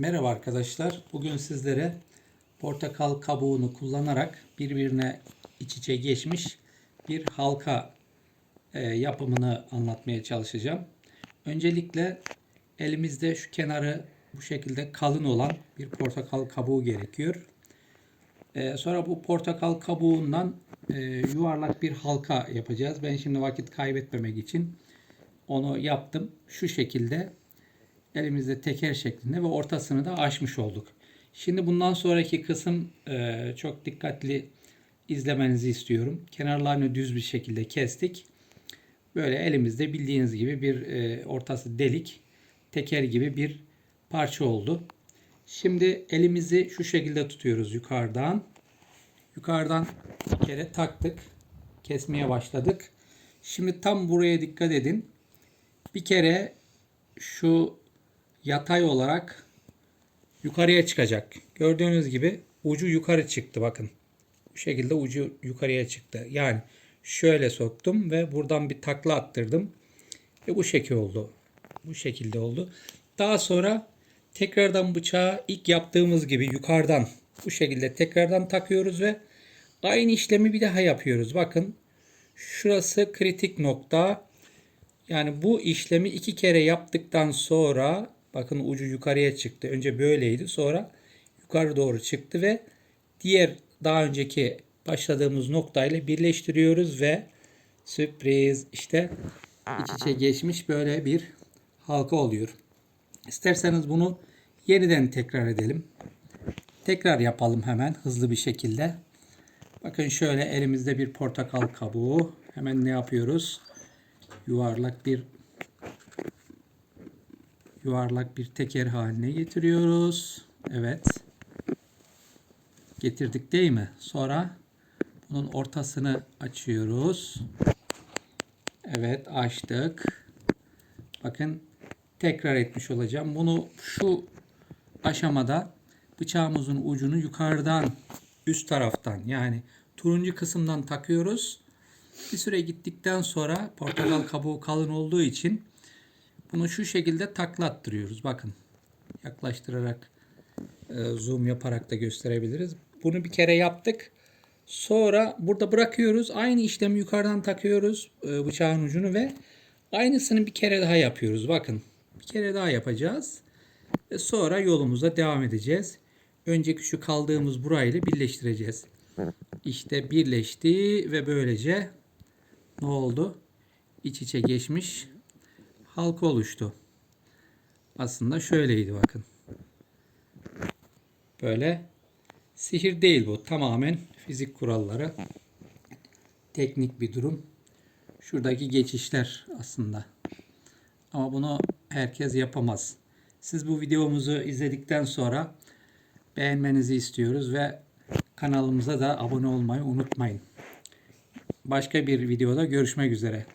Merhaba arkadaşlar. Bugün sizlere portakal kabuğunu kullanarak birbirine iç içe geçmiş bir halka e, yapımını anlatmaya çalışacağım. Öncelikle elimizde şu kenarı bu şekilde kalın olan bir portakal kabuğu gerekiyor. E, sonra bu portakal kabuğundan e, yuvarlak bir halka yapacağız. Ben şimdi vakit kaybetmemek için onu yaptım. Şu şekilde elimizde teker şeklinde ve ortasını da açmış olduk. Şimdi bundan sonraki kısım e, çok dikkatli izlemenizi istiyorum. Kenarlarını düz bir şekilde kestik. Böyle elimizde bildiğiniz gibi bir e, ortası delik teker gibi bir parça oldu. Şimdi elimizi şu şekilde tutuyoruz yukarıdan. Yukarıdan bir kere taktık. Kesmeye başladık. Şimdi tam buraya dikkat edin. Bir kere şu yatay olarak yukarıya çıkacak. Gördüğünüz gibi ucu yukarı çıktı bakın. Bu şekilde ucu yukarıya çıktı. Yani şöyle soktum ve buradan bir takla attırdım. Ve bu şekil oldu. Bu şekilde oldu. Daha sonra tekrardan bıçağı ilk yaptığımız gibi yukarıdan bu şekilde tekrardan takıyoruz ve aynı işlemi bir daha yapıyoruz. Bakın şurası kritik nokta. Yani bu işlemi iki kere yaptıktan sonra bakın ucu yukarıya çıktı. Önce böyleydi sonra yukarı doğru çıktı ve diğer daha önceki başladığımız noktayla birleştiriyoruz ve sürpriz işte iç içe geçmiş böyle bir halka oluyor. İsterseniz bunu yeniden tekrar edelim. Tekrar yapalım hemen hızlı bir şekilde. Bakın şöyle elimizde bir portakal kabuğu. Hemen ne yapıyoruz? yuvarlak bir yuvarlak bir teker haline getiriyoruz. Evet. Getirdik değil mi? Sonra bunun ortasını açıyoruz. Evet açtık. Bakın tekrar etmiş olacağım. Bunu şu aşamada bıçağımızın ucunu yukarıdan üst taraftan yani turuncu kısımdan takıyoruz. Bir süre gittikten sonra portakal kabuğu kalın olduğu için bunu şu şekilde taklattırıyoruz. Bakın yaklaştırarak e, zoom yaparak da gösterebiliriz. Bunu bir kere yaptık. Sonra burada bırakıyoruz. Aynı işlemi yukarıdan takıyoruz e, bıçağın ucunu ve aynısını bir kere daha yapıyoruz. Bakın bir kere daha yapacağız. Ve sonra yolumuza devam edeceğiz. Önceki şu kaldığımız burayla birleştireceğiz. İşte birleşti ve böylece ne oldu? İç içe geçmiş halka oluştu. Aslında şöyleydi bakın. Böyle sihir değil bu. Tamamen fizik kuralları. Teknik bir durum. Şuradaki geçişler aslında. Ama bunu herkes yapamaz. Siz bu videomuzu izledikten sonra beğenmenizi istiyoruz ve kanalımıza da abone olmayı unutmayın. Başka bir videoda görüşmek üzere.